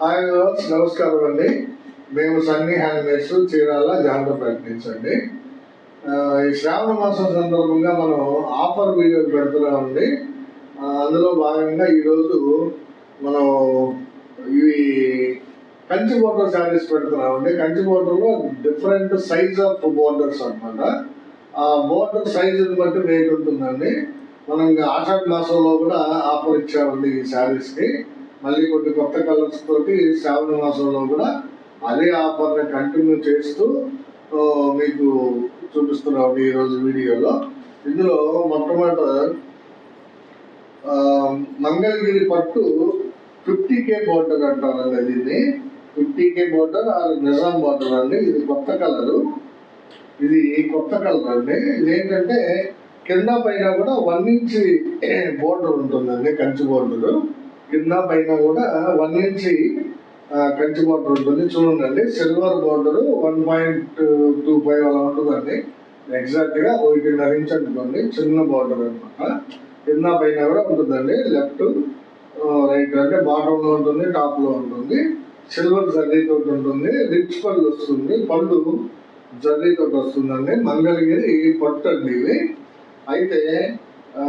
Hi నమస్కారం అండి. మేము సన్నీ హ్యాండ్మేడ్స్ చీరాల జాగ్రత్త ప్రకటించండి. ఈ శ్రావణ మాసం సందర్భంగా మనం ఆఫర్ వీడియో పెడుతున్నామండి. అందులో భాగంగా ఈరోజు మనం ఇవి కంచి బోర్డర్ శారీస్ పెడుతున్నామండి. కంచి బోర్డర్లో డిఫరెంట్ సైజ్ ఆఫ్ బోర్డర్స్ అనమాట ఆ బోర్డర్ సైజుని బట్టి రేట్ ఉంటుందండి. మనం ఇంకా ఆషాఢ మాసంలో కూడా ఆఫర్ ఇచ్చామండి ఈ శారీస్కి. మళ్ళీ కొన్ని కొత్త కలర్స్ తోటి శ్రావణ మాసంలో కూడా అదే ఆఫర్ని కంటిన్యూ చేస్తూ మీకు చూపిస్తున్నాం ఈరోజు వీడియోలో. ఇందులో మొట్టమొదట మంగళగిరి పట్టు ఫిఫ్టీ కే బోర్డర్ అంటారండి దీన్ని. ఫిఫ్టీ కే బోర్డర్ ఆ నిజాం బోర్డర్ అండి. ఇది కొత్త కలరు ఇది కొత్త కలర్ అండి. ఇదేంటంటే కింద పైన కూడా వన్ ఇంచ్ బోర్డర్ ఉంటుందండి కంచి బోర్డరు కింద పైన కూడా వన్ ఇంచ్ కంచి బోర్డర్ ఉంటుంది. చూడండి silver border one point two five అలా ఉంటుందండి. ఎగ్జాక్ట్గా ఒకటిన్నర ఇంచ్ ఉంటుంది చిన్న బోర్డర్ అనమాట కింద పైన కూడా ఉంటుందండి. లెఫ్ట్ రైట్ అంటే బాటమ్లో ఉంటుంది టాప్లో ఉంటుంది. సిల్వర్ జర్రీతో ఉంటుంది రిచ్ పళ్ళు వస్తుంది. పళ్ళు జర్రీతో వస్తుందండి. మంగళగిరి పట్టు అండి ఇవి. అయితే ఆ,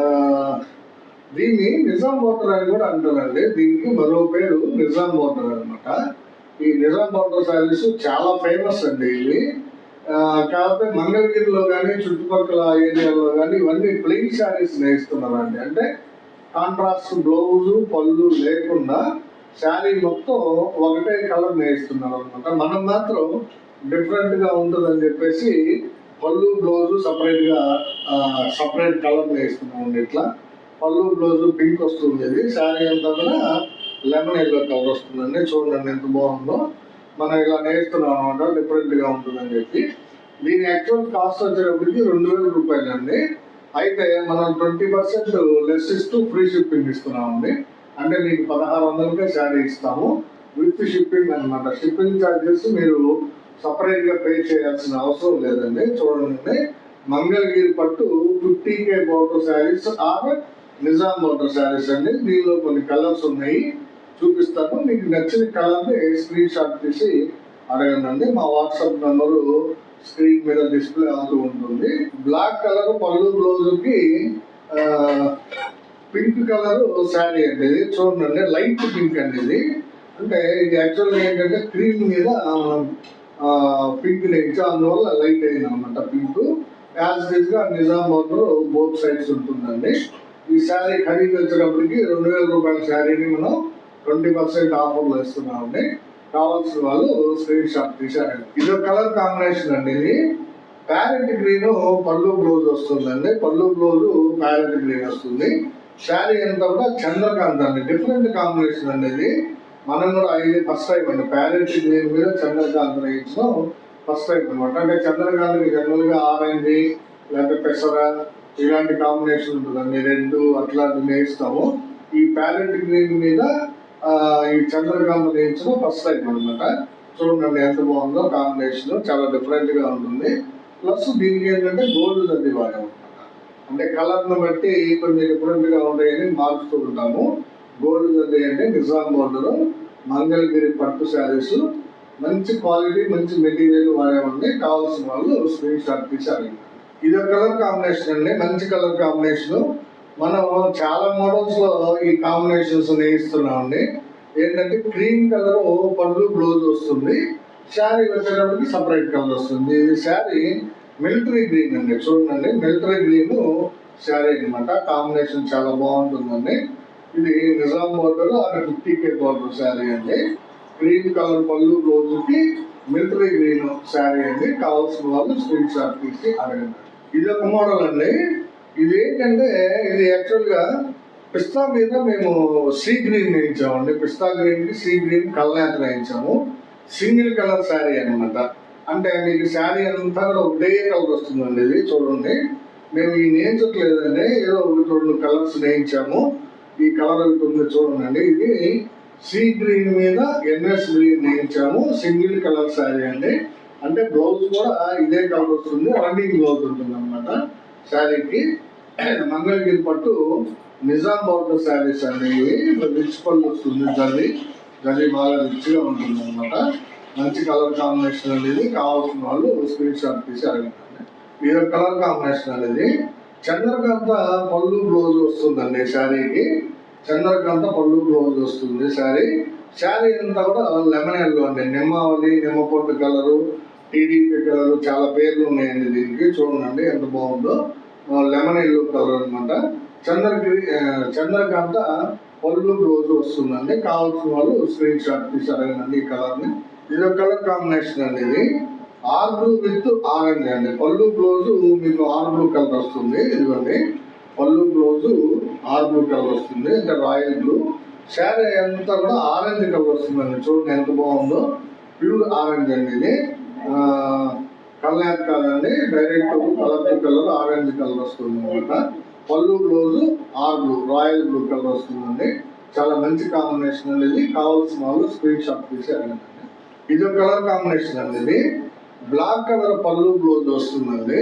దీన్ని నిజాం బోర్డర్ అని కూడా అంటారండి. దీనికి మరో పేరు నిజాం బోర్డర్ అనమాట ఈ నిజాం బోర్డర్ శారీస్ చాలా ఫేమస్ అండి ఇవి కాకపోతే మంగళగిరిలో కానీ చుట్టుపక్కల ఏరియాలో కానీ ఇవన్నీ ప్లెయిన్ శారీస్ నేస్తున్నారండి. అంటే కాంట్రాస్ట్ బ్లౌజ్ పళ్ళు లేకుండా శారీ మొత్తం ఒకటే కలర్ నేస్తున్నారు అనమాట మనం మాత్రం డిఫరెంట్గా ఉంటుందని చెప్పేసి పళ్ళు బ్లౌజ్ సపరేట్గా సపరేట్ కలర్ వేస్తున్నాం ఇట్లా. పళ్ళు బ్లౌజ్ పింక్ వస్తుంది ఇది శారీ అంతా కూడా లెమన్ ఎల్లో కలర్ వస్తుందండి. చూడండి ఎంత బాగుందో. మనం ఇలా నేస్తున్నాం అనమాట డిఫరెంట్గా ఉంటుందని చెప్పి. దీని యాక్చువల్ కాస్ట్ వచ్చేటప్పటికి రెండు వేల రూపాయలు అండి అయితే మనం ట్వంటీ పర్సెంట్ లెస్ ఇస్తూ ఫ్రీ షిప్పింగ్ ఇస్తున్నామండి. అంటే మీకు పదహారు వందలకే శారీ ఇస్తాము. విత్ షిప్పింగ్ అన్నమాట. షిప్పింగ్ ఛార్జెస్ మీరు సపరేట్గా పే చేయాల్సిన అవసరం లేదండి. చూడండి. మంగళగిరి పట్టు fifty K border saris. Or Nizam border saris అండి. దీనిలో కొన్ని కలర్స్ ఉన్నాయి. చూపిస్తాను. మీకు నచ్చిన కలర్ని స్క్రీన్ షాట్ తీసి అడగండి. మా వాట్సాప్ నెంబరు స్క్రీన్ మీద డిస్ప్లే అవుతూ ఉంటుంది. బ్లాక్ కలర్ పళ్ళు బ్లౌజ్కి పింక్ కలర్ శారీ అండి. ఇది చూడండి. లైట్ పింక్ అండి ఇది. అంటే ఇది యాక్చువల్గా ఏంటంటే క్రీమ్ మీద పింక్ నేర్చు అందువల్ల లైట్ అయింది అనమాట పింక్. యాజ్ ఇట్గా నిజాం బోత్ సైడ్స్ ఉంటుందండి. ఈ శారీ ఖరీదు వచ్చేటప్పటికి రెండు వేల రూపాయల శారీని మనం ట్వంటీ పర్సెంట్ ఆఫర్లో ఇస్తున్నామండి కావాల్సిన వాళ్ళు స్క్రీన్ షాట్ తీశారు ఇది కలర్ కాంబినేషన్ అండి ఇది. ప్యారెంట్ గ్రీన్ పళ్ళు బ్లౌజ్ వస్తుందండి. పళ్ళు బ్లౌజ్ ప్యారెంట్ గ్రీన్ వస్తుంది. శారీ అంతా కూడా చంద్రకాంత్ అండి. డిఫరెంట్ కాంబినేషన్ అండి ఇది. మనం కూడా ఇది ఫస్ట్ టైం అండి. ప్యారెంట్ గ్రీన్ మీద చంద్రకాంత్ వేయించడం ఫస్ట్ టైం అనమాట అంటే చంద్రకాంత్ జనరల్గా ఆరెంజ్ లేకపోతే పెసర ఇలాంటి కాంబినేషన్ ఉంటుందండి రెండు అట్లాంటివి నేయిస్తాము ఈ ప్యాలెట్ గ్రీన్ మీద ఈ చంద్రకాంత్ నేయించడం ఫస్ట్ టైం అనమాట చూడండి ఎంత బాగుందో కాంబినేషన్ చాలా డిఫరెంట్గా ఉంటుంది. ప్లస్ దీనికి ఏంటంటే గోల్డ్ అది వాడాము అంటే కలర్ను బట్టి కొన్ని డిఫరెంట్గా ఉంటాయని మార్చుతూ ఉంటాము గోల్డ్ అది అంటే నిజాం బోర్డర్ మంగళగిరి పట్టు శారీస్ మంచి క్వాలిటీ మంచి మెటీరియల్ వాడామండి కావాల్సిన వాళ్ళు స్క్రీన్ షాట్ తీసారు ఇది ఒక కలర్ కాంబినేషన్ అండి మంచి కలర్ కాంబినేషన్ మనం చాలా మోడల్స్లో ఈ కాంబినేషన్స్ నేయిస్తున్నామండి ఏంటంటే క్రీమ్ కలర్ పళ్ళు బ్లౌజ్ వస్తుంది శారీ వచ్చేటప్పటికి సపరేట్ కలర్ వస్తుంది. ఇది శారీ మిలిటరీ గ్రీన్ అండి చూడండి. మిలిటరీ గ్రీన్ శారీ అన్నమాట. కాంబినేషన్ చాలా బాగుంటుందండి. ఇది నిజాం బోర్డర్ అక్కడ ఫిఫ్టీ కే బోర్డర్ శారీ అండి. గ్రీన్ కలర్ పళ్ళు బ్లౌజ్కి మిలిటరీ గ్రీన్ శారీ అండి. కావాల్సిన వాళ్ళు స్క్రీన్ షాట్ తీసి అడగండి. ఇది ఒక మోడల్ అండి. ఇది ఏంటంటే ఇది యాక్చువల్గా పిస్తా మీద మేము సీ గ్రీన్ వేయించామండి. పిస్తా గ్రీన్కి సీ గ్రీన్ కల్నేత వేయించాము. సింగిల్ కలర్ శారీ అన్నమాట. అంటే మీకు శారీ అంతా కూడా ఒకటే కలర్ వస్తుందండి ఇది చూడండి. మేము ఈ నేయించట్లేదండి. ఏదో ఒకటి రెండు కలర్స్ నేయించాము. ఈ కలర్ ఒకటి ఉంది చూడండి. ఇది సీ గ్రీన్ మీద ఎన్ఎస్ గ్రీన్ నేయించాము. సింగిల్ కలర్ శారీ అండి. అంటే బ్లౌజ్ కూడా ఇదే కలర్ వస్తుంది రన్నింగ్ బ్లౌజ్ ఉంటుంది అనమాట శారీకి మంగళగిరి పట్టు నిజాం బౌద్ధ శారీస్ అనేవి రిచ్ పళ్ళు వస్తుంది జల్లి గది బాగా రిచ్గా ఉంటుంది అనమాట మంచి కలర్ కాంబినేషన్ అనేది కావాల్సిన వాళ్ళు స్క్రీన్ షాట్ తీసి అడగండి. ఇది కలర్ కాంబినేషన్ అనేది చంద్రకాంత పళ్ళు బ్లౌజ్ వస్తుందండి శారీకి చంద్రకాంత పళ్ళు బ్లౌజ్ వస్తుంది శారీ శారీ అంతా కూడా లెమన్ ఎల్లో అండి. నిమ్మావళి నిమ్మ పొట్టు కలరు టీడీపీ కలర్ చాలా పేర్లు ఉన్నాయండి దీనికి. చూడండి ఎంత బాగుందో. లెమన్ ఎల్లో కలర్ అనమాట చంద్రగిరి చంద్రకాంత పళ్ళు రోజు వస్తుందండి. కావాల్సిన వాళ్ళు స్క్రీన్ షాట్ తీసి అడగండి ఈ కలర్ని. ఇది ఒక కలర్ కాంబినేషన్ అండి ఇది. ఆర్ బ్లూ విత్ ఆరెంజ్ అండి. పళ్ళు బ్లౌజ్ మీకు ఆర్ బ్లూ కలర్ వస్తుంది. ఇదిగోండి. పళ్ళు బ్లౌజ్ ఆర్ బ్లూ కలర్ వస్తుంది. ఇంకా రాయల్ బ్లూ. శారీ అంతా కూడా ఆరెంజ్ కలర్ వస్తుందండి. చూడండి ఎంత బాగుందో. ప్యూర్ ఆరెంజ్ అండి ఇది. కళ్యాణ్ కాదండి direct colour to colour orange colour వస్తుంది అనమాట పళ్ళు రోజు or blue royal blue colour వస్తుందండి. చాలా మంచి కాంబినేషన్ అండి ఇది. కావాల్సిన వాళ్ళు స్క్రీన్ షాట్ తీసి అడగండి. ఇది ఒక కలర్ కాంబినేషన్ అండి ఇది. బ్లాక్ కలర్ పళ్ళు బ్లౌజ్ వస్తుందండి.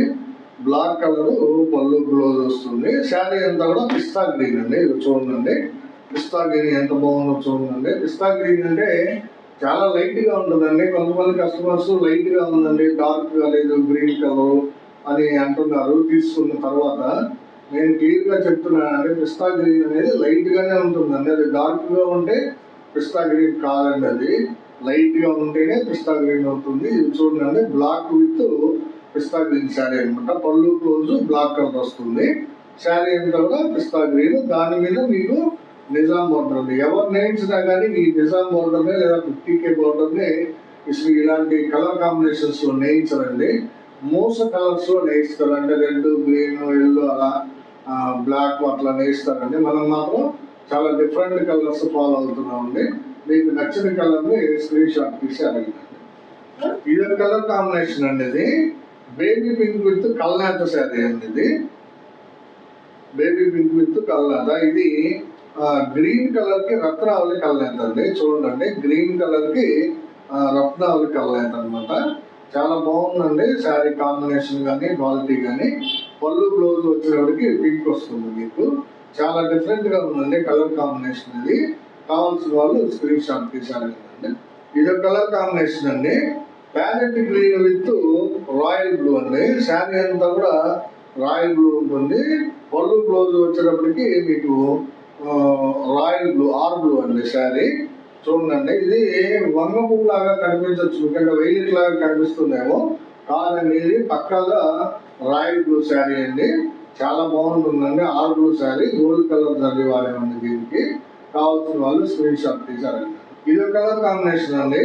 బ్లాక్ కలర్ పళ్ళు బ్లౌజ్ వస్తుంది. శారీ అంతా కూడా పిస్తా గ్రీన్ అండి. ఇది చూడండి. పిస్తా గ్రీన్ ఎంత బాగుందో చూడండి. పిస్తా గ్రీన్ అంటే చాలా లైట్గా ఉంటుందండి. కొంతమంది కస్టమర్స్ లైట్గా ఉందండి. డార్క్గా లేదు గ్రీన్ కలర్ అని అంటున్నారు తీసుకున్న తర్వాత. నేను క్లియర్గా చెప్తున్నానండి పిస్తా గ్రీన్ అనేది లైట్ గానే ఉంటుందండి. అది డార్క్గా ఉంటే పిస్తా గ్రీన్ కాదండి అది. లైట్గా ఉంటేనే పిస్తా గ్రీన్ అవుతుంది. ఇది చూడండి black with pista green sari అనమాట పళ్ళు క్లోజ్ బ్లాక్ కలర్ వస్తుంది. శారీ అంతా తర్వాత పిస్తా గ్రీన్ దాని మీద మీకు నిజాం బోర్డర్ ఎవరు నేయించినా కానీ ఈ నిజాం బోర్డర్నే లేదా ఫిఫ్టీ బోర్డర్ని ఇసు ఇలాంటి కలర్ కాంబినేషన్స్లో నేయించరండి. మూస కలర్స్లో నేయిస్తారు అంటే రెడ్ గ్రీన్ ఎల్లో అలా బ్లాక్ అట్లా నేయిస్తారండి. మనం మాత్రం చాలా డిఫరెంట్ కలర్స్ ఫాలో అవుతున్నామండి. మీకు నచ్చిన కలర్ని స్క్రీన్ షాట్ తీసి అడగండి ఇది కలర్ కాంబినేషన్ అండి ఇది. బేబీ పింక్ విత్ కల్నాథ శారీ అండి ఇది. బేబీ పింక్ విత్ కల్నాథ ఇది గ్రీన్ కలర్కి రత్నావళి కల్నాథ అండి. చూడండి గ్రీన్ కలర్కి ఆ, రత్నావళి కల్నాథ అన్నమాట. చాలా బాగుందండి శారీ కాంబినేషన్ కానీ క్వాలిటీ కానీ పళ్ళు బ్లౌజ్ వచ్చేటప్పటికి పింక్ వస్తుంది మీకు. చాలా డిఫరెంట్గా ఉందండి కలర్ కాంబినేషన్ ఇది. కావాల్సిన వాళ్ళు స్క్రీన్ షాట్ తీసారండి ఇది ఒక కలర్ కాంబినేషన్ అండి. Parrot green with royal blue అండి. శారీ అంతా కూడా రాయల్ బ్లూ ఉంటుంది. పళ్ళు బ్లౌజ్ వచ్చేటప్పటికి మీకు రాయల్ బ్లూ ఆర్ బ్లూ అండి శారీ. చూడండి ఇది వంగ పువ్వు లాగా కనిపించవచ్చు ఎందుకంటే వెయిట్ లాగా కనిపిస్తుందేమో. కాదండి ఇది పక్కల రాయల్ బ్లూ శారీ అండి. చాలా బాగుంటుందండి or blue sari. Gold colour zari వాడేమండి దీనికి. కావాల్సిన వాళ్ళు స్క్రీన్ షాట్ తీసారండి ఇది ఒక కలర్ కాంబినేషన్ అండి.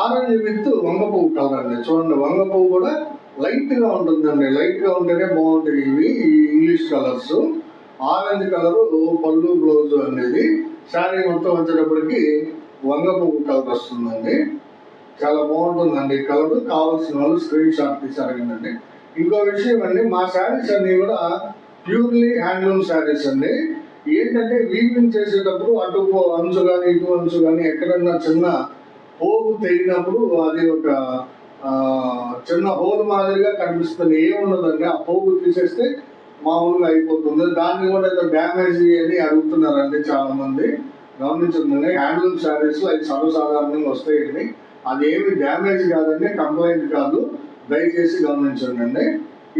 ఆరెంజ్ విత్ వంగ పువ్వు కలర్ అండి. చూడండి వంగ పువ్వు కూడా లైట్గా ఉంటుందండి. లైట్గా ఉంటేనే బాగుంటాయి ఇవి ఈ ఇంగ్లీష్ కలర్స్. ఆరెంజ్ కలరు పళ్ళు బ్లౌజ్ అనేది శారీ మొత్తం వచ్చేటప్పటికి వంగ పువ్వు కలర్ వస్తుందండి. చాలా బాగుంటుందండి కలర్. కావాల్సిన వాళ్ళు స్క్రీన్ షాట్ తీసి అడగండి. ఇంకో విషయం అండి మా శారీస్ అన్ని కూడా ప్యూర్లీ హ్యాండ్లూమ్ శారీస్ అండి. ఏంటంటే వీవింగ్ చేసేటప్పుడు అటు అంచు కానీ ఇటు అంచు కానీ ఎక్కడన్నా చిన్న పోగు తెగినప్పుడు అది ఒక చిన్న హోల్ మాదిరిగా కనిపిస్తుంది. ఏముండదండి ఆ పోగు తీసేస్తే మామూలుగా అయిపోతుంది. దాన్ని కూడా ఏదో డ్యామేజ్ అని అడుగుతున్నారండి చాలా మంది గమనించండి హ్యాండ్లూమ్ శారీస్ అవి సర్వసాధారణంగా వస్తాయండి అది ఏమి డ్యామేజ్ కాదండి కంప్లైంట్ కాదు. దయచేసి గమనించండి. అండి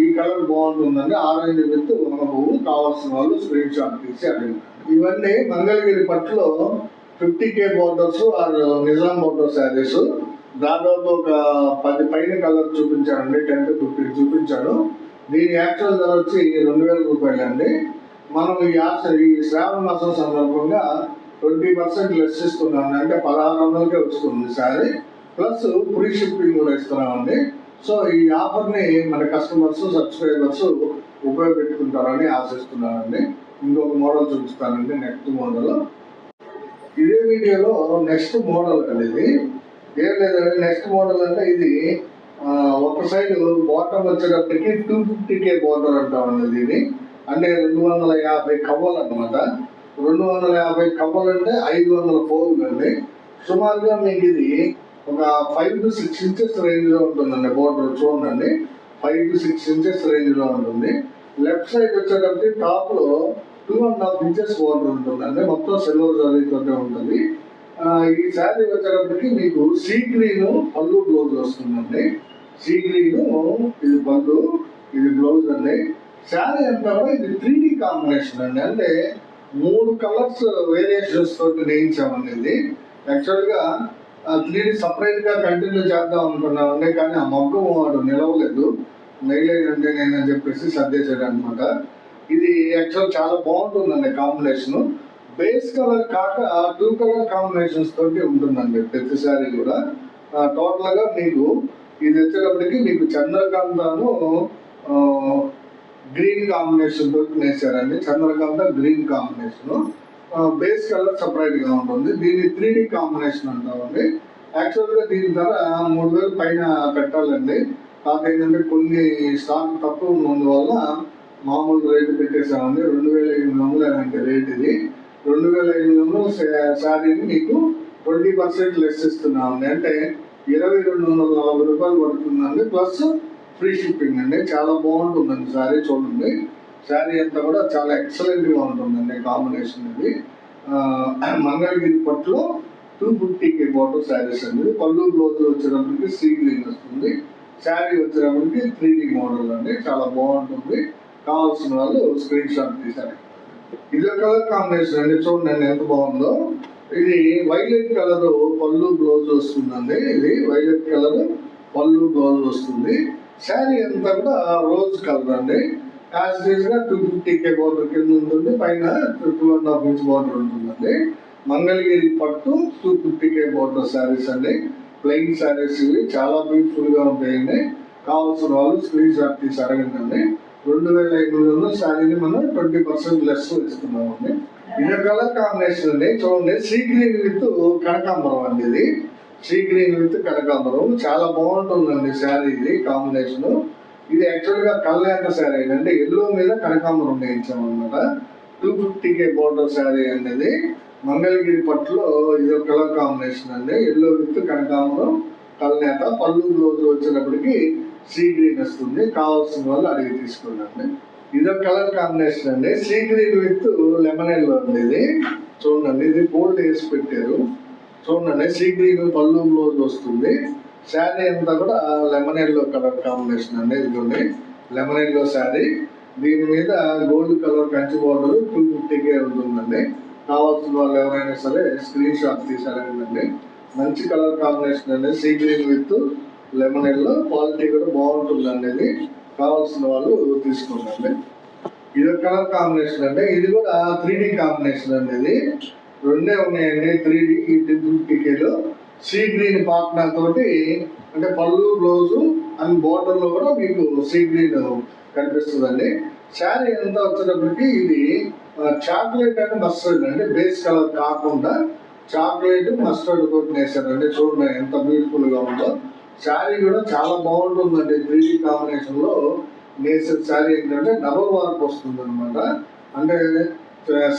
ఈ కలర్ బాగుంటుందండి. ఆరెంజ్ విత్ ఉన్న పువ్వు కావాల్సిన వాళ్ళు స్క్రీన్ షాట్ తీసి అడిగారు ఇవన్నీ మంగళగిరి పట్టులో fifty K borders or Nizam border saris దాదాపు ఒక పది పైన కలర్ చూపించాడండి టెన్ టు ఫిఫ్టీన్ చూపించాడు దీని యాక్చువల్ ధర వచ్చి రెండు వేల రూపాయలు అండి. మనం ఈ ఆశ ఈ శ్రావణ మాసం సందర్భంగా ట్వంటీ పర్సెంట్ లెస్ ఇస్తున్నాం. అంటే పదహారు వందలకే వస్తుంది శారీ. ప్లస్ ఫ్రీ షిప్పింగ్ కూడా ఇస్తున్నామండి. సో ఈ ఆఫర్ని మన కస్టమర్స్ సబ్స్క్రైబర్స్ ఉపయోగించుకుంటారని ఆశిస్తున్నానండి. ఇంకొక మోడల్ చూపిస్తానండి నెక్స్ట్ మోడల్. ఇదే వీడియోలో నెక్స్ట్ మోడల్ అండి ఇది. ఏం లేదండి నెక్స్ట్ మోడల్ అంటే ఇది ఒక సైడ్ బోటం వచ్చేటప్పటికి టూ ఫిఫ్టీ కే బార్డర్ అంటామండి దీన్ని. అంటే రెండు వందల యాభై కవ్వలు అనమాట రెండు వందల యాభై కవ్వలు అంటే ఐదు వందల పోగులు అండి సుమారుగా మీకు ఇది ఒక ఫైవ్ టు సిక్స్ ఇంచెస్ రేంజ్లో ఉంటుందండి బోర్డర్ చూడండి. ఫైవ్ టు సిక్స్ ఇంచెస్ రేంజ్లో ఉంటుంది. లెఫ్ట్ సైడ్ వచ్చేటప్పటికి టాప్లో two and half inches border ఉంటుందండి. మొత్తం సిల్వర్ జరీతోనే ఉంటుంది. ఈ శారీ వచ్చేటప్పటికి మీకు సీ గ్రీన్ పళ్ళు బ్లౌజ్ వస్తుందండి. సీ గ్రీన్ ఇది బంధు ఇది బ్లౌజ్ అండి. శారీ అంతా కూడా ఇది త్రీ డి కాంబినేషన్ అండి. అంటే మూడు కలర్స్ వేరియేషన్స్ తోటి నేయించామండి ఇది. యాక్చువల్గా త్రీ డి సపరేట్గా కంటిన్యూ చేద్దాం అనుకున్నామండి కానీ ఆ మగ్గం వాడు నిలవలేదు. నెయ్యలేదండి నేను అని చెప్పేసి సర్దేశాడు అనమాట ఇది యాక్చువల్ చాలా బాగుంటుందండి కాంబినేషన్ బేస్ కలర్ కాక టూ కలర్ కాంబినేషన్స్ తోటి ఉంటుందండి ప్రతిసారి కూడా. టోటల్గా మీకు ఇది వచ్చేటప్పటికి మీకు చంద్రకాంతను గ్రీన్ కాంబినేషన్ తోటి నేసారండి. చంద్రకాంత గ్రీన్ కాంబినేషన్. బేస్ కలర్ సపరేట్గా ఉంటుంది. దీన్ని త్రీ డి కాంబినేషన్ అంటామండి. యాక్చువల్గా దీని ధర మూడు వేలు పైన పెట్టాలండి. కాకపోతే ఏంటంటే కొన్ని స్టాక్ తక్కువ ఉన్నందువల్ల మామూలు రేటు పెట్టేసామండి రెండు వేల ఎనిమిది వందలు అంటే రేట్ ఇది. రెండు వేల ఎనిమిది వందలు శారీని మీకు ట్వంటీ పర్సెంట్ లెస్ ఇస్తున్నామండి. అంటే ఇరవై రెండు వందల నలభై రూపాయలు పడుతుందండి. ప్లస్ ఫ్రీ షిప్పింగ్ అండి. చాలా బాగుంటుందండి శారీ చూడండి. శారీ అంతా కూడా చాలా ఎక్సలెంట్గా ఉంటుందండి కాంబినేషన్ ఇది మంగళగిరి పట్టులో టూ ఫిఫ్టీకి బాటర్ శారీస్ అండి. పళ్ళు బ్లౌజ్ వచ్చేటప్పటికి సీ గ్రీన్ వస్తుంది. శారీ వచ్చేటప్పటికి త్రీ డి మోడల్ అండి. చాలా బాగుంటుంది. కావాల్సిన వాళ్ళు స్క్రీన్ షాట్ తీసారు ఇది కలర్ కాంబినేషన్ అండి. చూడండి ఎంత బాగుందో. ఇది వైలెట్ కలర్ పళ్ళు బ్లౌజ్ వస్తుందండి. ఇది వైలెట్ కలర్ పళ్ళు బ్లౌజ్ వస్తుంది. శారీ అంతా కూడా రోజ్ కలర్ అండి. యాజ్ యూజ్గా టూ ఫిఫ్టీ కే బార్డర్ కింద ఉంటుంది. పైన two and half inch border ఉంటుందండి. మంగళగిరి పట్టు two fifty K border saris అండి. ప్లెయిన్ శారీస్ ఇవి చాలా బ్యూటిఫుల్గా ఉంటాయండి. కావాల్సిన వాళ్ళు స్క్రీన్ షాట్ తీసి అడగండి రెండు వేల ఐదు వందల శారీని మనం ట్వంటీ పర్సెంట్ లెస్ ఇస్తున్నామండి. ఇది కలర్ కాంబినేషన్ అండి చూడండి సీ గ్రీన్ విత్ కనకాంబరం అండి ఇది. సీ గ్రీన్ విత్ కనకాంబరం. చాలా బాగుంటుందండి శారీ ఇది కాంబినేషన్ ఇది యాక్చువల్గా కళ్యాణ శారీ అంటే ఎల్లో మీద కనకాంబరం వేయించామన్నమాట. Two fifty K border sari అనేది మంగళగిరి పట్టులో ఇది ఒక కలర్ కాంబినేషన్ అండి. ఎల్లో విత్ కనకాంబరం కల్నేత పళ్ళు రోజు వచ్చేటప్పటికి సీ గ్రీన్ వస్తుంది. కావాల్సిన వాళ్ళు అడిగి తీసుకున్నాండి ఇది ఒక కలర్ కాంబినేషన్ అండి. Sea green with lemon yellow అండి ఇది. చూడండి ఇది బోల్డ్ వేసి పెట్టారు. చూడండి సీ గ్రీన్ పళ్ళు బ్లౌజ్ వస్తుంది. శారీ అంతా కూడా లెమన్ ఎల్లో కలర్ కాంబినేషన్ అండి ఇదిగోండి. Lemon yellow sari. దీని మీద gold colour Kanchi border two fifty K ఉంటుందండి. కావాల్సిన వాళ్ళు ఎవరైనా సరే స్క్రీన్ షాట్ తీసారండి మంచి కలర్ కాంబినేషన్ అండి. Sea green with lemon yellow quality కూడా బాగుంటుందండి ఇది. కావాల్సిన వాళ్ళు తీసుకోండి ఇది ఒక కలర్ కాంబినేషన్ అంటే ఇది కూడా త్రీ డి కాంబినేషన్ అండి ఇది. రెండే ఉన్నాయండి. త్రీ డి ఈ సీ గ్రీన్ పార్ట్నర్ తోటి అంటే పళ్ళు బ్లౌజ్ అండ్ బోర్డర్లో లో కూడా మీకు సీ గ్రీన్ కనిపిస్తుందండి. శారీ ఎంత వచ్చేటప్పటికి ఇది చాక్లెట్ అండ్ మస్టర్డ్ అండి. బేస్ కలర్ కాకుండా చాక్లెట్ మస్టర్డ్ తోటి వేసారండి చూడండి ఎంత బ్యూటిఫుల్గా ఉందో. శారీ కూడా చాలా బాగుంటుందండి త్రీ కాంబినేషన్లో నేసిన శారీ ఏంటంటే డబల్ వర్క్ వస్తుంది అనమాట అంటే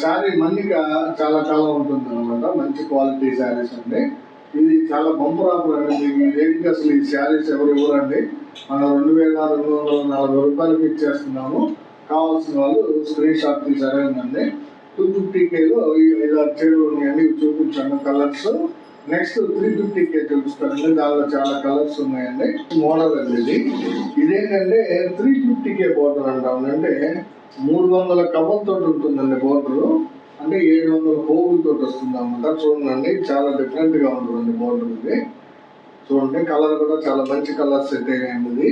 శారీ మన్నిక చాలా కాలం ఉంటుంది అనమాట మంచి క్వాలిటీ శారీస్ అండి. ఇది చాలా బొమ్మరాపు ఆఫర్ అండి మీకు అసలు ఈ శారీస్ ఎవరు ఇవ్వరండి. మనం రెండు వేల రెండు వందల నలభై రూపాయలకి ఇచ్చేస్తున్నాము. కావాల్సిన వాళ్ళు స్క్రీన్ షాట్ తీసి అడగండి. టూ ఫిఫ్టీ కేలో ఈ ఐదు ఆరు చీరలు ఉన్నాయండి ఇవి చూపించాను colours. Next three fifty K చూపిస్తానండి. దానిలో చాలా కలర్స్ ఉన్నాయండి. మోడల్ అండి ఇది. ఇదేంటంటే త్రీ ఫిఫ్టీ కే బోర్డర్ అంటాం అంటే మూడు వందల కవర్తో ఉంటుందండి బోర్డరు అంటే ఏడు వందల పోగులతో వస్తుంది అనమాట చూడండి చాలా డిఫరెంట్గా ఉంటుందండి బోర్డర్ ఇది. చూడండి కలర్ కూడా చాలా మంచి కలర్ సెట్ అయినది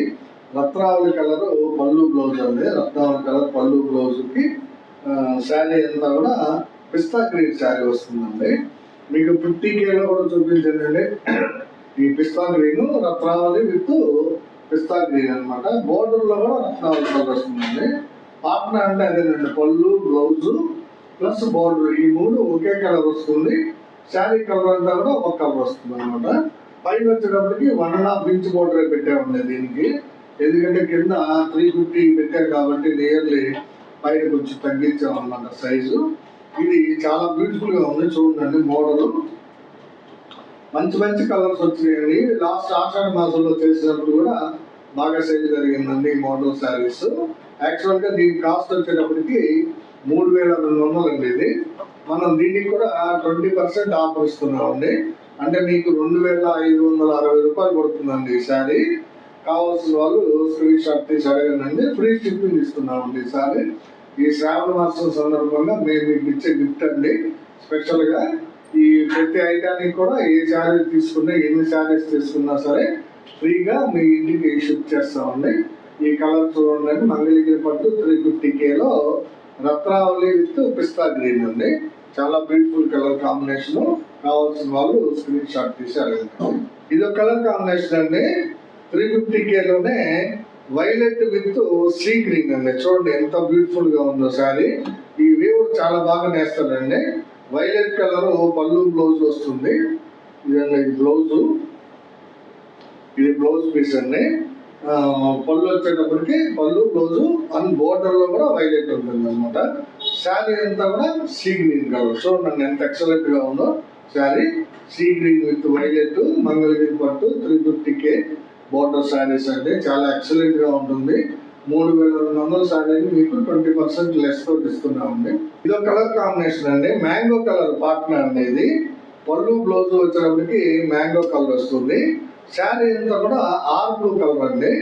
రత్నావళి కలర్ పళ్ళు బ్లౌజ్ అండి. రత్నావళి కలర్ పళ్ళు బ్లౌజ్కి శారీ అంతా కూడా పిస్తా గ్రీన్ శారీ వస్తుందండి. మీకు ఫిఫ్టీ కేలో కూడా చూపించండి. ఈ పిస్తా గ్రీన్ రత్నావళి విత్ పిస్తా గ్రీన్ అనమాట బోర్డర్లో కూడా రత్నావళి కలర్ వస్తుందండి. పాట్నా అంటే అదేనండి పళ్ళు బ్లౌజు ప్లస్ బోర్డర్. ఈ మూడు ఒకే కలర్ వస్తుంది. శారీ కలర్ అంతా కూడా ఒక కలర్ వస్తుంది అనమాట పైన వచ్చేటప్పటికి one and half inch border పెట్టామండి దీనికి. ఎందుకంటే కింద త్రీ ఫిఫ్టీ పెట్టాం కాబట్టి నియర్లీ పైన కొంచెం తగ్గించాం అనమాట సైజు. ఇది చాలా బ్యూటిఫుల్గా ఉంది చూడండి మోడల్ మంచి మంచి కలర్స్ వచ్చినాయండి. లాస్ట్ ఆషాఢ మాసంలో చేసినప్పుడు కూడా బాగా సేల్ జరిగిందండి ఈ మోడల్ శారీస్ యాక్చువల్గా దీని కాస్ట్ వచ్చేటప్పటికి మూడు వేల రెండు వందలు అండి ఇది. మనం దీనికి కూడా ట్వంటీ పర్సెంట్ ఆఫర్ ఇస్తున్నామండి. అంటే మీకు రెండు వేల ఐదు వందల అరవై రూపాయలు పడుతుందండి ఈ శారీ కావాల్సిన వాళ్ళు స్క్రీన్ షాట్ తీసి అడగండి. ఫ్రీ షిప్పింగ్ ఇస్తున్నామండి ఈ ఈ శ్రావణ మాసం సందర్భంగా మేము మీకు ఇచ్చే గిఫ్ట్ అండి. స్పెషల్గా ఈ ప్రతి ఐటానికి కూడా ఏ శారీ తీసుకున్నా ఎన్ని శారీస్ తీసుకున్నా సరే ఫ్రీగా మీ ఇంటికి షిఫ్ట్ చేస్తామండి ఈ కలర్ చూడండి. మంగళగిరి పట్టు త్రీ ఫిఫ్టీ కేలో రత్నావళి విత్ పిస్తా గ్రీన్ అండి. చాలా బ్యూటిఫుల్ కలర్ కాంబినేషన్ కావాల్సిన వాళ్ళు స్క్రీన్ షాట్ తీసి అడగండి. ఇది ఒక కలర్ కాంబినేషన్ అండి త్రీ ఫిఫ్టీ కేలోనే వైలెట్ విత్ సీ గ్రీన్ అండి. చూడండి ఎంత బ్యూటిఫుల్గా ఉందో సారీ ఈ వేవ్ చాలా బాగా నేస్తాడండి. వైలెట్ కలర్ పళ్ళు బ్లౌజ్ వస్తుంది. ఇదండి బ్లౌజ్. ఇది బ్లౌజ్ పీస్ అండి. పళ్ళు వచ్చేటప్పటికి పళ్ళు బ్లౌజ్ అండ్ బోర్డర్లో కూడా వైలెట్ ఉంటుంది అనమాట శారీ అంతా కూడా సీ గ్రీన్ కలర్. చూడండి ఎంత ఎక్సలెంట్గా ఉందో sari. Sea green with violet Mangalagiri పట్టు three fifty K border saris అండి చాలా ఎక్సలెంట్గా ఉంటుంది. మూడు వేల రెండు వందల శారీని మీకు ట్వంటీ పర్సెంట్ లెస్తో ఇస్తున్నామండి. ఇది ఒక కలర్ కాంబినేషన్ అండి. మ్యాంగో కలర్ పార్ట్నర్ అండి ఇది. పళ్ళు బ్లౌజ్ వచ్చేటప్పటికి మ్యాంగో కలర్ వస్తుంది. శారీ అంతా కూడా ఆర్ బ్లూ కలర్ అండి.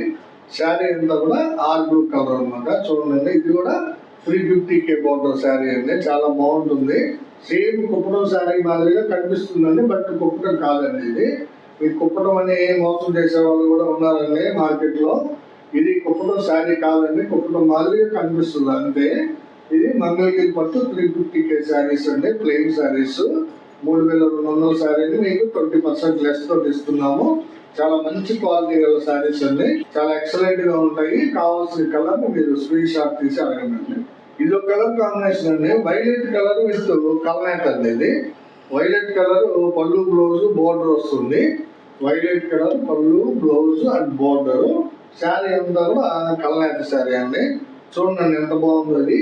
శారీ అంతా కూడా ఆర్ బ్లూ కలర్ అన్నమాట. చూడండి ఇది కూడా three fifty K border sari అండి. చాలా బాగుంటుంది. సేమ్ కుప్పడం శారీ మాదిరిగా కనిపిస్తుందండి బట్ కుప్పడం కాదండి ఇది. ఈ కుప్పడం అని మోసం చేసే వాళ్ళు కూడా ఉన్నారండి మార్కెట్లో ఇది కుప్పటం శారీ కాదండి కుప్పటం మాదిరిగా కనిపిస్తుంది. అంతే. ఇది మంగళగిరి పట్టు త్రీ ఫిఫ్టీ కే శారీస్ అండి ప్లెయిన్ శారీస్. మూడు వేల రెండు వందల శారీని మీకు ట్వంటీ పర్సెంట్ లెస్ తోటి ఇస్తున్నాము. చాలా మంచి క్వాలిటీ గల శారీస్ అండి. చాలా ఎక్సలెంట్గా ఉంటాయి. కావాల్సిన కలర్ మీరు స్క్రీన్ షాట్ తీసి అడగండి. ఇది ఒక కలర్ కాంబినేషన్ అండి. వైలెట్ కలర్ విత్ కల్నేట్ అండి ఇది. వైలెట్ కలర్ పళ్ళు బ్లౌజ్ బోర్డర్ వస్తుంది. వైలెట్ కలర్ పళ్ళు బ్లౌజ్ అండ్ బోర్డర్. శారీ అంతా కూడా కళ్ళనేత శారీ అండి. చూడండి ఎంత బాగుందో అది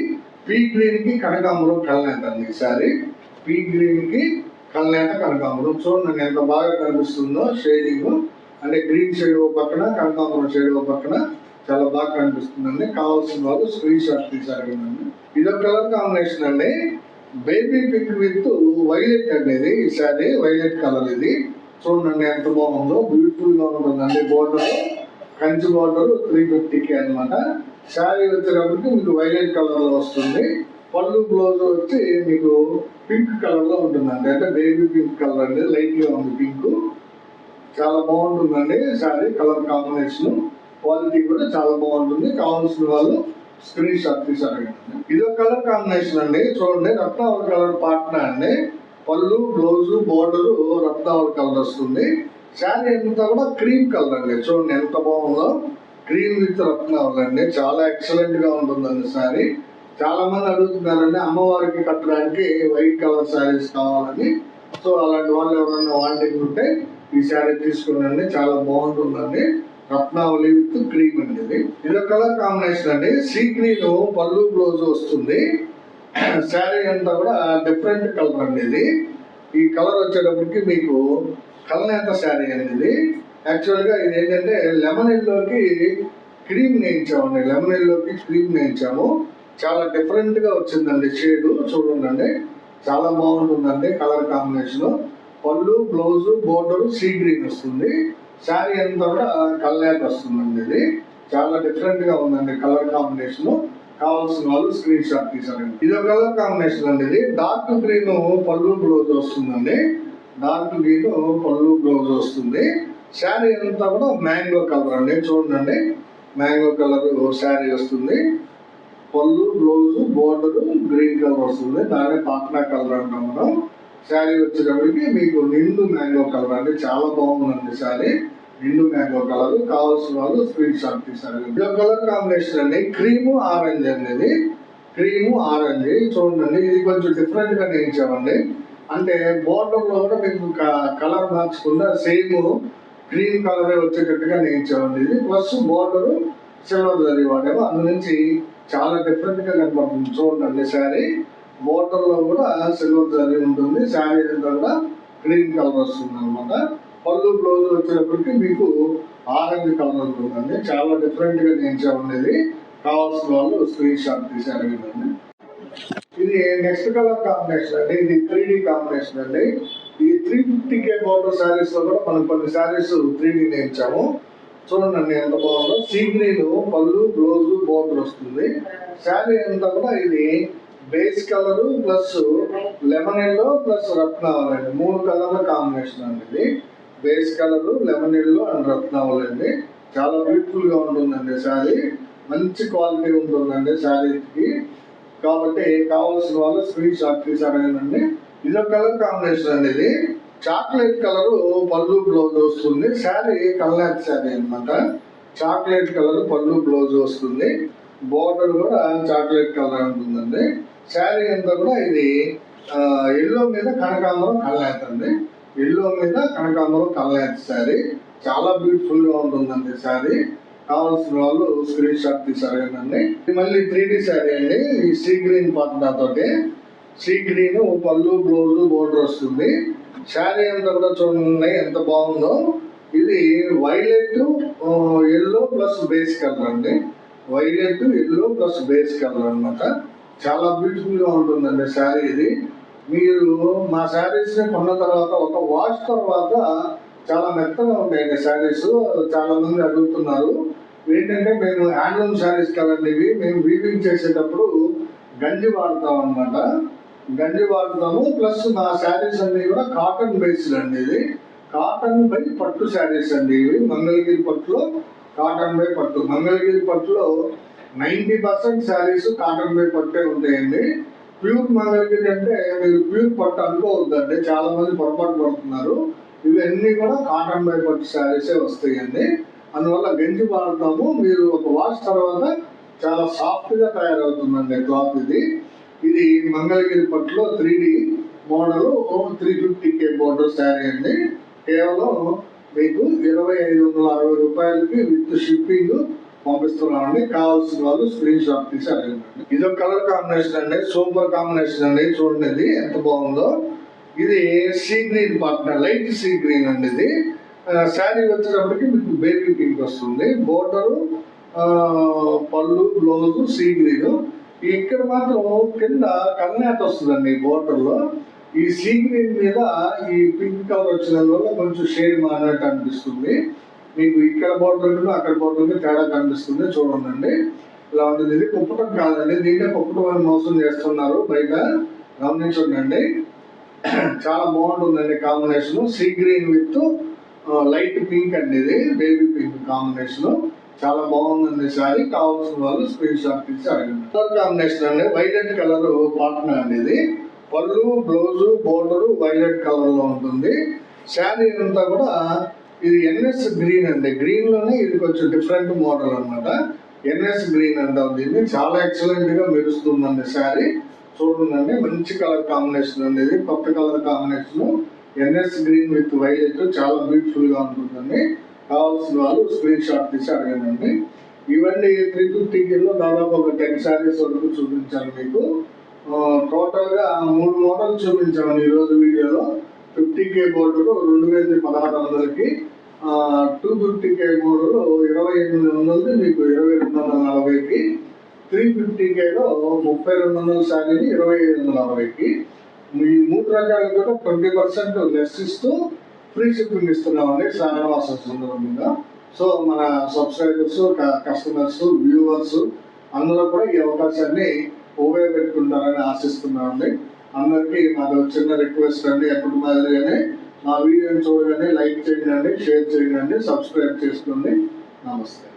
పీ గ్రీన్కి కనకాంబరం కళ్ళనేత అండి ఈ శారీ. పీ గ్రీన్కి కనకాంబరం. చూడండి ఎంత బాగా కనిపిస్తుందో షేడింగ్. అంటే గ్రీన్ షేడ్ ఓ పక్కన కనకాంబరం షేడ్ ఓ పక్కన చాలా బాగా కనిపిస్తుందండి. కావాల్సిన వాళ్ళు స్క్రీన్ షాట్ తీసారు ఇది ఒక కలర్ కాంబినేషన్ అండి. బేబీ పింక్ విత్ వైలెట్ అండి ఇది ఈ శారీ వైలెట్ కలర్ ఇది. చూడండి ఎంత బాగుందో బ్యూటిఫుల్గా ఉంటుందండి. బోర్డర్ కంచి బోర్డర్ త్రీ ఫిఫ్టీకి అనమాట శారీ వచ్చేటప్పటికి మీకు వైలెట్ కలర్లో వస్తుంది. పళ్ళు బ్లౌజ్ వచ్చి మీకు పింక్ కలర్లో ఉంటుందండి. అంటే బేబీ పింక్ కలర్ అండి లైట్గా ఉంది పింక్ చాలా బాగుంటుందండి శారీ కలర్ కాంబినేషన్ క్వాలిటీ కూడా చాలా బాగుంటుంది. కావాల్సిన వాళ్ళు స్క్రీన్ షాట్ తీసాను ఇది ఒక కలర్ కాంబినేషన్ అండి. చూడండి రత్నావళి కలర్ పార్ట్నర్ అండి. పళ్ళు బ్లౌజ్ బోర్డర్ రత్నావళి కలర్ వస్తుంది. శారీ అంతా కూడా క్రీమ్ కలర్ అండి. చూడండి ఎంత బాగుందో. క్రీమ్ విత్ రత్నావళి అండి. చాలా ఎక్సలెంట్గా ఉంటుందండి శారీ. చాలా మంది అడుగుతున్నారండి అమ్మవారికి కట్టడానికి వైట్ కలర్ శారీస్ కావాలని. సో అలాంటి వాళ్ళు ఎవరైనా వాంటింగ్ ఉంటే ఈ శారీ తీసుకోండి చాలా బాగుంటుందండి. రత్నావళి విత్ క్రీమ్ అండి ఇది ఇదొక ఒక కలర్ కాంబినేషన్ అండి. సీ గ్రీన్ పళ్ళు బ్లౌజ్ వస్తుంది. శారీ అంతా కూడా డిఫరెంట్ కలర్ అండి ఇది. ఈ కలర్ వచ్చేటప్పటికి మీకు కలనేత శారీ అండి ఇది యాక్చువల్గా ఇది ఏంటంటే లెమన్ ఎల్లోకి క్రీమ్ నేయించామండి. లెమన్ ఎల్లోకి క్రీమ్ నేయించాము. చాలా డిఫరెంట్గా వచ్చిందండి షేడ్. చూడండి చాలా బాగుంటుందండి కలర్ కాంబినేషన్. పళ్ళు బ్లౌజు బోర్డర్ సీ గ్రీన్ వస్తుంది. శారీ అంతా కూడా కల్లాక్ వస్తుందండి ఇది. చాలా డిఫరెంట్గా ఉందండి కలర్ కాంబినేషన్ కావాల్సిన వాళ్ళు స్క్రీన్ షాట్ తీసారండి ఇది ఒక కలర్ కాంబినేషన్ అండి ఇది. డార్క్ గ్రీన్ పళ్ళు బ్లౌజ్ వస్తుందండి. డార్క్ గ్రీన్ పళ్ళు బ్లౌజ్ వస్తుంది. శారీ అంతా కూడా మ్యాంగో కలర్ అండి. చూడండి. మ్యాంగో కలర్ శారీ వస్తుంది. పళ్ళు బ్లౌజ్ బోర్డర్ గ్రీన్ కలర్ వస్తుంది. దాని పాట్నా కలర్ అంటాం మనం. శారీ వచ్చేటప్పటికి మీకు నిండు మ్యాంగో కలర్ అంటే చాలా బాగుందండి శారీ. నిండు మ్యాంగో కలర్. కావాల్సిన వాళ్ళు స్క్రీన్ షాట్ తీసారు కలర్ కాంబినేషన్ అండి. క్రీము ఆరెంజ్ అనేది క్రీము ఆరెంజ్. చూడండి ఇది కొంచెం డిఫరెంట్గా నేర్చామండి అంటే బోర్డర్లో కూడా మీకు కలర్ మార్చకుండా సేమ్ క్రీమ్ కలర్ వచ్చేటట్టుగా నేర్చామండి ఇది. ప్లస్ బోర్డర్ సిల్వర్ జరిగి వాడేమో అందు నుంచి చాలా డిఫరెంట్గా కనపడుతుంది. చూడండి శారీ. బోర్డర్లో కూడా సిల్వర్ జరీ ఉంటుంది. శారీ అంతా కూడా గ్రీన్ కలర్ వస్తుంది అనమాట పళ్ళు బ్లౌజ్ వచ్చేటప్పటికి మీకు ఆరెంజ్ కలర్ ఉంటుందండి. చాలా డిఫరెంట్గా నేర్చామండి ఇది కావాల్సిన వాళ్ళు స్క్రీన్ షాట్ తీసి అడిగిందండి ఇది నెక్స్ట్ కలర్ కాంబినేషన్ అండి. ఇది త్రీ డి కాంబినేషన్ అండి. ఈ త్రీ ఫిఫ్టీ కే బోర్డర్ శారీస్లో కూడా మనం కొన్ని శారీస్ త్రీ డి నేర్చాము. చూడండి ఎంత బాగుందో. సీ గ్రీన్ పళ్ళు బ్లౌజ్ బోర్డర్ వస్తుంది. శారీ అంతా కూడా ఇది base colour plus lemon yellow plus రత్నావళి అండి మూడు కలర్ల కాంబినేషన్ అండి ఇది. Base colour lemon yellow and రత్నావళి అండి చాలా బ్యూటిఫుల్గా ఉంటుందండి శారీ. మంచి క్వాలిటీ ఉంటుందండి శారీకి. కాబట్టి కావాల్సిన వాళ్ళు స్క్రీన్ షాట్ తీసారండి ఇదొక కలర్ కాంబినేషన్ అండి ఇది. చాక్లెట్ కలర్ పళ్ళు బ్లౌజ్ వస్తుంది. శారీ కల్లాక్ శారీ అన్నమాట. చాక్లెట్ కలర్ పళ్ళు బ్లౌజ్ వస్తుంది. బోర్డర్ కూడా చాక్లెట్ కలర్ ఉంటుందండి. శారీ అంతా కూడా ఇది ఎల్లో మీద కనకాంబరం కళ్ళేతండి అండి ఎల్లో మీద కనకాంబరం కళ్ళేత శారీ. చాలా బ్యూటిఫుల్గా ఉంటుందండి శారీ. కావాల్సిన వాళ్ళు స్క్రీన్ షాట్ తీసారండి ఇది మళ్ళీ త్రీ డి శారీ అండి. ఈ సీ గ్రీన్ పట్నా తోటి. సీ గ్రీన్ పళ్ళు బ్లౌజ్ బోర్డర్ వస్తుంది. శారీ అంతా కూడా చూడండి ఎంత బాగుందో. ఇది violet yellow plus base colour అండి. Violet yellow plus base colour అన్నమాట. చాలా బ్యూటిఫుల్గా ఉంటుందండి శారీ ఇది. మీరు మా శారీస్ని కొన్న తర్వాత ఒక వాష్ తర్వాత చాలా మెత్తగా ఉంటాయండి శారీస్. చాలా మంది అడుగుతున్నారు. ఏంటంటే మేము హ్యాండ్లూమ్ శారీస్ కదండి ఇవి. మేము వీవింగ్ చేసేటప్పుడు గంజి వాడతాం అనమాట గంజి వాడతాము. ప్లస్ మా శారీస్ అన్ని కూడా కాటన్ బేస్డ్ అండి ఇది కాటన్ బై పట్టు శారీస్ అండి ఇవి. మంగళగిరి పట్టులో కాటన్ బై పట్టు. మంగళగిరి పట్టులో ninety percent saris cotton by పట్టే ఉంటాయండి. ప్యూర్ మంగళగిరి అంటే మీరు ప్యూర్ పట్టు అనుకోవద్దండి. చాలా మంది పొరపాటు పడుతున్నారు. ఇవన్నీ కూడా కాటన్ బై పట్టు శారీసే వస్తాయండి. అందువల్ల గంజి వాడతాము. మీరు ఒక వాష్ తర్వాత చాలా సాఫ్ట్గా తయారవుతుందండి క్లాత్ ఇది. ఇది మంగళగిరి పట్టులో three D model three fifty K border sari అండి. కేవలం మీకు ఇరవై ఐదు వందల అరవై రూపాయలకి విత్ షిప్పింగ్ పంపిస్తున్నామండి కావాల్సిన వాళ్ళు స్క్రీన్ షాట్ తీసి అడగండి. ఇది ఒక కలర్ కాంబినేషన్ అండి. సూపర్ కాంబినేషన్ అండి. చూడండి ఇది ఎంత బాగుందో. ఇది sea green partner light sea green అండి ఇది. శారీ వచ్చేటప్పటికి మీకు బేబీ పింక్ వస్తుంది. బోర్డరు పళ్ళు బ్లౌజ్ సీ గ్రీన్ ఇక్కడ మాత్రం కింద కన్యాత వస్తుందండి బోర్డర్లో. ఈ సీ గ్రీన్ మీద ఈ పింక్ కలర్ వచ్చినందువల్ల కొంచెం షేడ్ మారినట్టు అనిపిస్తుంది. మీకు ఇక్కడ బోర్డర్ అక్కడ బోర్డర్ ఉంది తేడా కనిపిస్తుంది చూడండి ఇలా ఉంటుంది ఇది కుప్పటం కాదండి. దీంట్లో కుప్పటం అని మోసం చేస్తున్నారు. బయట గమనించండి చాలా బాగుంటుందండి combination sea green with light pink అండి ఇది. బేబీ పింక్ కాంబినేషన్ చాలా బాగుందండి సారీ కావాల్సిన వాళ్ళు స్క్రీన్ షాట్ తీసి అడగండి. కలర్ కాంబినేషన్ అండి. వైలెట్ కలర్ పాటన అండి ఇది. పళ్ళు బ్లౌజు బోర్డరు వైలెట్ కలర్లో ఉంటుంది. శారీ అంతా కూడా ఇది ఎన్ఎస్ గ్రీన్ అండి. గ్రీన్లోనే ఇది కొంచెం డిఫరెంట్ మోడల్ అన్నమాట. ఎన్ఎస్ గ్రీన్ అంటాం దీన్ని చాలా ఎక్సలెంట్గా మెరుస్తుందండి శారీ. చూడండి మంచి కలర్ కాంబినేషన్ అండి ఇది. కొత్త colour combination NS green with violet చాలా బ్యూటిఫుల్గా ఉంటుందండి. కావాల్సిన వాళ్ళు స్క్రీన్ షాట్ తీసి అడగండి ఇవన్నీ త్రీ ఫిఫ్టీ కిలో దాదాపు ఒక టెన్ శారీస్ వరకు చూపించాను మీకు. టోటల్గా మూడు మోడల్ చూపించామండి ఈ రోజు వీడియోలో. ఫిఫ్టీ కే బోర్డు రెండు వేల పదహారు వందలకి టూ ఫిఫ్టీ కే బోర్డు ఇరవై ఎనిమిది వందలది మీకు ఇరవై రెండు వందల నలభైకి త్రీ ఫిఫ్టీ కేలో ముప్పై రెండు వందల శారీని ఇరవై ఐదు వందల నలభైకి. ఈ మూడు రకాలు కూడా ట్వంటీ పర్సెంట్ లెస్ ఇస్తూ ఫ్రీ షిప్పింగ్ ఇస్తున్నామండి శ్రావణవాసం సందర్భంగా. సో మన సబ్స్క్రైబర్స్ కస్టమర్స్ వ్యూవర్స్ అందరూ కూడా ఈ అవకాశాన్ని ఉపయోగపెట్టుకుంటారని ఆశిస్తున్నామండి. అందరికీ మాది చిన్న రిక్వెస్ట్ అండి ఎప్పటి మాదిరిగానే మా వీడియోని చూడగానే లైక్ చేయండి షేర్ చేయండి సబ్స్క్రైబ్ చేసుకోండి. నమస్తే.